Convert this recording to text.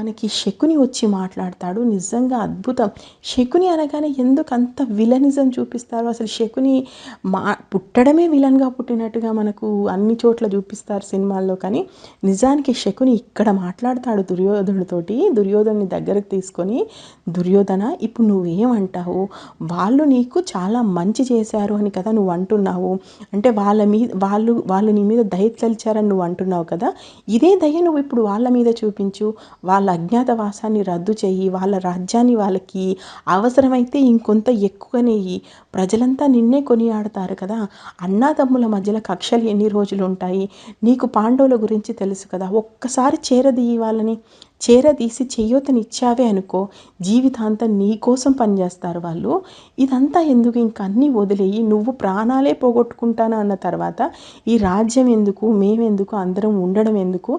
మనకి శకుని వచ్చి మాట్లాడతాడు. నిజంగా అద్భుతం. శకుని అనగానే ఎందుకు అంత విలనిజం చూపిస్తారు? అసలు శకుని మా పుట్టడమే విలన్గా పుట్టినట్టుగా మనకు అన్ని చోట్ల చూపిస్తారు సినిమాల్లో. కానీ నిజానికి శకుని ఇక్కడ మాట్లాడతాడు దుర్యోధనుడితోటి. దుర్యోధనుని దగ్గరకు తీసుకొని దుర్యోధన ఇప్పుడు నువ్వేమంటావు? వాళ్ళు నీకు చాలా మంచి చేశారు అని కదా నువ్వు అంటున్నావు. అంటే వాళ్ళ మీద వాళ్ళు వాళ్ళు నీ మీద దయ తలిచారని నువ్వు అంటున్నావు కదా? ఇదే దయ నువ్వు ఇప్పుడు వాళ్ళ మీద చూపించు. వాళ్ళ అజ్ఞాతవాసాన్ని రద్దు చేయి వాళ్ళ రాజ్యాన్ని వాళ్ళకి అవసరమైతే ఇంకొంత ఎక్కువనే ప్రజలంతా నిన్నే కొనియాడతారు కదా. అన్నాదమ్ముల మధ్యలో కక్షలు ఎన్ని రోజులు ఉంటాయి నీకు పాండవుల గురించి తెలుసు కదా. ఒక్కసారి చేరదీయి వాళ్ళని. చేరదీసి చెయ్యూతనిచ్చావే అనుకో. జీవితాంతం నీ కోసం పనిచేస్తారు వాళ్ళు. ఇదంతా ఎందుకు? ఇంక అన్నీ వదిలేయి. నువ్వు ప్రాణాలే పోగొట్టుకుంటాను అన్న తర్వాత ఈ రాజ్యం ఎందుకు? మేమెందుకు? అందరం ఉండడం ఎందుకు?